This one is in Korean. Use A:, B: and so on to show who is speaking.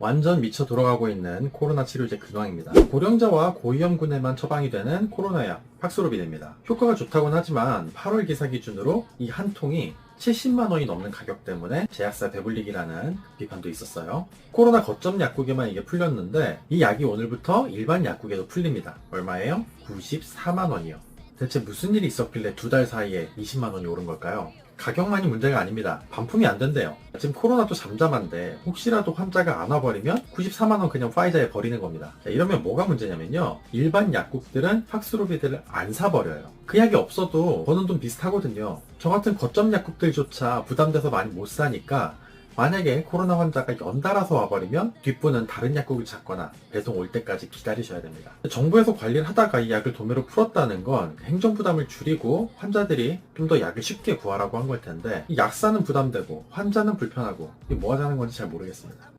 A: 완전 미쳐 돌아가고 있는 코로나 치료제 근황입니다. 고령자와 고위험군에만 처방이 되는 코로나약 팍스로비드입니다. 효과가 좋다고는 하지만 8월 기사 기준으로 이 한 통이 70만 원이 넘는 가격 때문에 제약사 배불리기라는 비판도 있었어요. 코로나 거점 약국에만 이게 풀렸는데 이 약이 오늘부터 일반 약국에도 풀립니다. 얼마예요? 94만 원이요. 대체 무슨 일이 있었길래 두 달 사이에 20만 원이 오른 걸까요? 가격만이 문제가 아닙니다. 반품이 안 된대요. 지금 코로나도 잠잠한데 혹시라도 환자가 안 와버리면 94만 원 그냥 파이자에 버리는 겁니다. 자, 이러면 뭐가 문제냐면요. 일반 약국들은 팍스로비드를 안 사버려요. 그 약이 없어도 버는 돈 비슷하거든요. 저 같은 거점 약국들조차 부담돼서 많이 못 사니까 만약에 코로나 환자가 연달아서 와버리면 뒷분은 다른 약국을 찾거나 배송 올 때까지 기다리셔야 됩니다. 정부에서 관리를 하다가 이 약을 도매로 풀었다는 건 행정 부담을 줄이고 환자들이 좀 더 약을 쉽게 구하라고 한 걸 텐데 이 약사는 부담되고 환자는 불편하고 뭐 하자는 건지 잘 모르겠습니다.